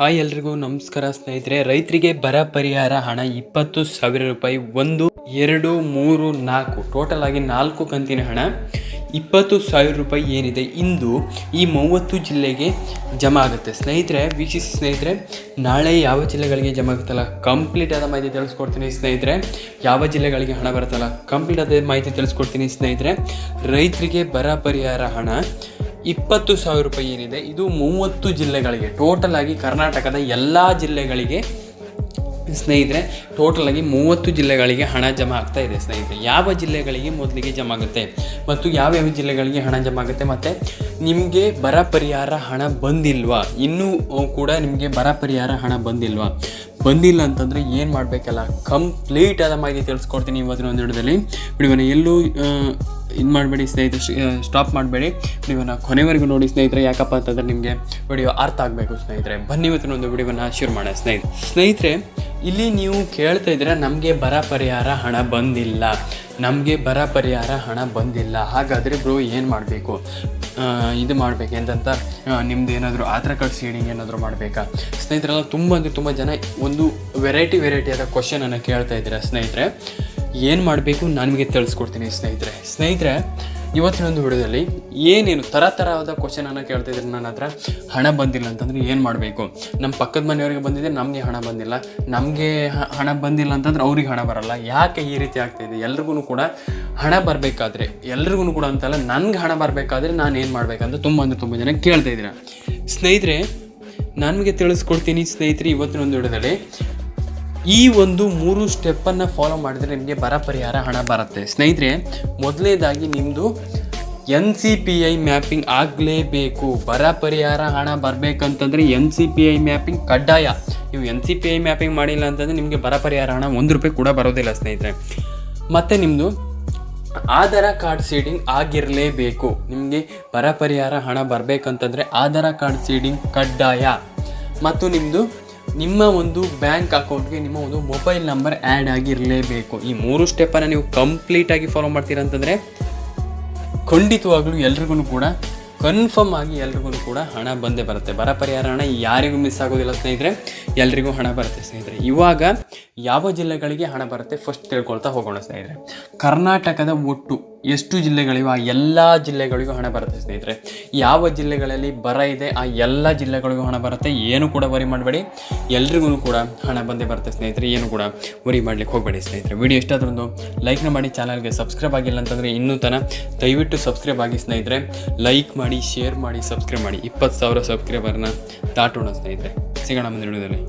Hi ಎಲ್ರಿಗೂ ನಮಸ್ಕಾರ ಸ್ನೇಹಿತರೆ. ರೈತರಿಗೆ ಬರ ಪರಿಹಾರ ಹಣ ಇಪ್ಪತ್ತು ಸಾವಿರ ರೂಪಾಯಿ, ಒಂದು, ಎರಡು, ಮೂರು, ನಾಲ್ಕು ಟೋಟಲ್ ಆಗಿ ನಾಲ್ಕು ಕಂತಿನ ಹಣ ಇಪ್ಪತ್ತು ಸಾವಿರ ರೂಪಾಯಿ ಏನಿದೆ ಇಂದು ಈ ಮೂವತ್ತು ಜಿಲ್ಲೆಗೆ ಜಮಾ ಆಗುತ್ತೆ. ಸ್ನೇಹಿತರೆ, ವೀಕ್ಷಿಸಿ ಸ್ನೇಹಿತರೆ, ನಾಳೆ ಯಾವ ಜಿಲ್ಲೆಗಳಿಗೆ ಜಮಾ ಆಗುತ್ತಲ್ಲ? ಕಂಪ್ಲೀಟ್ ಆದ ಮಾಹಿತಿ ತಿಳಿಸ್ಕೊಡ್ತೀನಿ ಸ್ನೇಹಿತರೆ. ಯಾವ ಜಿಲ್ಲೆಗಳಿಗೆ ಹಣ ಬರುತ್ತಲ್ಲ? ಕಂಪ್ಲೀಟ್ ಆದ ಮಾಹಿತಿ ತಿಳಿಸ್ಕೊಡ್ತೀನಿ ಸ್ನೇಹಿತರೆ. ರೈತರಿಗೆ ಬರ ಪರಿಹಾರ ಹಣ ಇಪ್ಪತ್ತು ಸಾವಿರ ರೂಪಾಯಿ ಏನಿದೆ ಇದು ಮೂವತ್ತು ಜಿಲ್ಲೆಗಳಿಗೆ ಟೋಟಲ್ ಆಗಿ ಕರ್ನಾಟಕದ ಎಲ್ಲ ಜಿಲ್ಲೆಗಳಿಗೆ ಸ್ನೇಹಿತರೆ ಟೋಟಲ್ ಆಗಿ ಮೂವತ್ತು ಜಿಲ್ಲೆಗಳಿಗೆ ಹಣ ಜಮಾ ಆಗ್ತಾ ಇದೆ ಸ್ನೇಹಿತರೆ. ಯಾವ ಜಿಲ್ಲೆಗಳಿಗೆ ಮೊದಲಿಗೆ ಜಮಾ ಆಗುತ್ತೆ? ಮತ್ತು ಯಾವ್ಯಾವ ಜಿಲ್ಲೆಗಳಿಗೆ ಹಣ ಜಮಾ ಆಗುತ್ತೆ? ಮತ್ತು ನಿಮಗೆ ಬರ ಪರಿಹಾರ ಹಣ ಬಂದಿಲ್ವಾ? ಇನ್ನೂ ಕೂಡ ನಿಮಗೆ ಬರ ಪರಿಹಾರ ಹಣ ಬಂದಿಲ್ವಾ? ಬಂದಿಲ್ಲ ಅಂತಂದರೆ ಏನು ಮಾಡಬೇಕಲ್ಲ? ಕಂಪ್ಲೀಟ್ ಆದ ಮಾಹಿತಿ ತಿಳಿಸ್ಕೊಡ್ತೀನಿ ಇವತ್ತಿನ ಒಂದು ವಿಡಿಯೋದಲ್ಲಿ. ವಿಡಿಯೋನ ಎಲ್ಲೂ ಇದು ಮಾಡಬೇಡಿ ಸ್ನೇಹಿತರೆ ಸ್ಟಾಪ್ ಮಾಡಬೇಡಿ. ವಿಡಿಯೋನ ಕೊನೆವರೆಗೂ ನೋಡಿ ಸ್ನೇಹಿತರೆ, ಯಾಕಪ್ಪ ಅಂತಂದರೆ ನಿಮಗೆ ವಿಡಿಯೋ ಅರ್ಥ ಆಗಬೇಕು ಸ್ನೇಹಿತರೆ. ಬನ್ನಿ ಇವತ್ತಿನ ಒಂದು ವಿಡಿಯೋನ ಶುರು ಮಾಡೋಣ ಸ್ನೇಹಿತರೆ. ಸ್ನೇಹಿತರೆ ಇಲ್ಲಿ ನೀವು ಕೇಳ್ತಾ ಇದ್ರೆ ನಮಗೆ ಬರ ಪರಿಹಾರ ಹಣ ಬಂದಿಲ್ಲ. ನಮಗೆ ಬರ ಪರಿಹಾರ ಹಣ ಬಂದಿಲ್ಲ. ಹಾಗಾದರೆ ಬ್ರೋ ಏನು ಮಾಡಬೇಕು? ಇದು ಮಾಡಬೇಕು ಎಂತಂತ? ನಿಮ್ದು ಏನಾದರೂ ಆಧಾರ್ ಕಾರ್ಡ್ ಸೀಡಿಂಗ್ ಏನಾದರೂ ಮಾಡಬೇಕಾ? ಸ್ನೇಹಿತರೆಲ್ಲ ತುಂಬ ಅಂದರೆ ತುಂಬ ಜನ ಒಂದು ವೆರೈಟಿ ವೆರೈಟಿಯಾದ ಕ್ವಶನನ್ನು ಕೇಳ್ತಾ ಇದ್ದೀರಾ ಸ್ನೇಹಿತರೆ. ಏನು ಮಾಡಬೇಕು? ನಾನು ನಿಮಗೆ ತಿಳಿಸ್ಕೊಡ್ತೀನಿ ಸ್ನೇಹಿತರೆ. ಸ್ನೇಹಿತರೆ ಇವತ್ತಿನ ಒಂದು ವಿಡಿಯೋದಲ್ಲಿ ಏನೇನು ಥರ ಥರವಾದ ಕ್ವಶನನ್ನು ಕೇಳ್ತಿದ್ರು ನನ್ನ ಹತ್ರ. ಹಣ ಬಂದಿಲ್ಲ ಅಂತಂದರೆ ಏನು ಮಾಡಬೇಕು? ನಮ್ಮ ಪಕ್ಕದ ಮನೆಯವರಿಗೆ ಬಂದಿದೆ ನಮಗೆ ಹಣ ಬಂದಿಲ್ಲ. ನಮಗೆ ಹಣ ಬಂದಿಲ್ಲ ಅಂತಂದ್ರೆ ಅವ್ರಿಗೆ ಹಣ ಬರಲ್ಲ. ಯಾಕೆ ಈ ರೀತಿ ಆಗ್ತಾಯಿದೆ ಎಲ್ರಿಗೂ ಕೂಡ ಹಣ ಬರಬೇಕಾದ್ರೆ ಎಲ್ರಿಗೂ ಕೂಡ ಅಂತಲ್ಲ, ನನಗೆ ಹಣ ಬರಬೇಕಾದ್ರೆ ನಾನು ಏನು ಮಾಡಬೇಕಂತ ತುಂಬ ಅಂದರೆ ತುಂಬ ಜನ ಕೇಳ್ತಾ ಇದ್ದೀರ. ಸ್ನೇಹಿತರೆ, ನನಗೆ ತಿಳಿಸ್ಕೊಡ್ತೀನಿ ಸ್ನೇಹಿತರೆ ಇವತ್ತಿನ ಒಂದು ವಿಡಿಯೋದಲ್ಲಿ ಈ ಒಂದು ಮೂರು ಸ್ಟೆಪ್ಪನ್ನು ಫಾಲೋ ಮಾಡಿದರೆ ನಿಮಗೆ ಬರ ಪರಿಹಾರ ಹಣ ಬರುತ್ತೆ. ಸ್ನೇಹಿತರೆ, ಮೊದಲನೇದಾಗಿ ನಿಮ್ಮದು N C P I mapping ಆಗಲೇಬೇಕು. ಬರ ಪರಿಹಾರ ಹಣ ಬರಬೇಕಂತಂದರೆ N C P I mapping ಕಡ್ಡಾಯ. ನೀವು N C P I mapping ಮಾಡಿಲ್ಲ ಅಂತಂದರೆ ನಿಮಗೆ ಬರ ಪರಿಹಾರ ಹಣ ಒಂದು ರೂಪಾಯಿ ಕೂಡ ಬರೋದಿಲ್ಲ ಸ್ನೇಹಿತರೆ. ಮತ್ತು ನಿಮ್ಮದು ಆಧಾರ ಕಾರ್ಡ್ ಸೀಡಿಂಗ್ ಆಗಿರಲೇಬೇಕು. ನಿಮಗೆ ಬರ ಪರಿಹಾರ ಹಣ ಬರಬೇಕಂತಂದರೆ ಆಧಾರ ಕಾರ್ಡ್ ಸೀಡಿಂಗ್ ಕಡ್ಡಾಯ. ಮತ್ತು ನಿಮ್ಮದು ನಿಮ್ಮ ಒಂದು ಬ್ಯಾಂಕ್ ಅಕೌಂಟ್ಗೆ ನಿಮ್ಮ ಒಂದು ಮೊಬೈಲ್ ನಂಬರ್ ಆ್ಯಡ್ ಆಗಿರಲೇಬೇಕು. ಈ ಮೂರು ಸ್ಟೆಪ್ಪನ್ನು ನೀವು ಕಂಪ್ಲೀಟಾಗಿ ಫಾಲೋ ಮಾಡ್ತೀರಾ ಅಂತಂದರೆ, ಖಂಡಿತವಾಗ್ಲೂ ಎಲ್ರಿಗೂ ಕೂಡ, ಕನ್ಫರ್ಮ್ ಆಗಿ ಎಲ್ರಿಗೂ ಕೂಡ ಹಣ ಬಂದೇ ಬರುತ್ತೆ. ಬರ ಪರಿಹಾರ ಹಣ ಯಾರಿಗೂ ಮಿಸ್ ಆಗೋದಿಲ್ಲ ಸ್ನೇಹಿತರೆ, ಎಲ್ರಿಗೂ ಹಣ ಬರುತ್ತೆ ಸ್ನೇಹಿತರೆ. ಇವಾಗ ಯಾವ ಜಿಲ್ಲೆಗಳಿಗೆ ಹಣ ಬರುತ್ತೆ ಫಸ್ಟ್ ತಿಳ್ಕೊಳ್ತಾ ಹೋಗೋಣ ಸ್ನೇಹಿತರೆ. ಕರ್ನಾಟಕದ ಒಟ್ಟು ಎಷ್ಟು ಜಿಲ್ಲೆಗಳಿವೆ, ಆ ಎಲ್ಲ ಜಿಲ್ಲೆಗಳಿಗೂ ಹಣ ಬರುತ್ತೆ ಸ್ನೇಹಿತರೆ. ಯಾವ ಜಿಲ್ಲೆಗಳಲ್ಲಿ ಬರ ಇದೆ, ಆ ಎಲ್ಲ ಜಿಲ್ಲೆಗಳಿಗೂ ಹಣ ಬರುತ್ತೆ, ಏನು ಕೂಡ ವರಿ ಮಾಡಬೇಡಿ. ಎಲ್ರಿಗೂ ಕೂಡ ಹಣ ಬಂದೇ ಬರುತ್ತೆ ಸ್ನೇಹಿತರೆ, ಏನು ಕೂಡ ವರಿ ಮಾಡಲಿಕ್ಕೆ ಹೋಗಬೇಡಿ ಸ್ನೇಹಿತರೆ. ವಿಡಿಯೋ ಇಷ್ಟಾದ್ರೂ ಲೈಕ್ನ ಮಾಡಿ ಚಾನಲ್ಗೆ ಸಬ್ಸ್ಕ್ರೈಬ್ ಆಗಿಲ್ಲ ಅಂತಂದರೆ ಇನ್ನೂ ತನ ದಯವಿಟ್ಟು ಸಬ್ಸ್ಕ್ರೈಬ್ ಆಗಿ ಸ್ನೇಹಿತರೆ. ಲೈಕ್ ಮಾಡಿ ಶೇರ್ ಮಾಡಿ ಸಬ್ಸ್ಕ್ರೈಬ್ ಮಾಡಿ. ಇಪ್ಪತ್ತು ಸಾವಿರ ಸಬ್ಸ್ಕ್ರೈಬರ್ನ ದಾಟೋಣ ಸ್ನೇಹಿತರೆ. ಸಿಗೋಣ ಮುಂದಿನ ವಿಡಿಯೋದಲ್ಲಿ.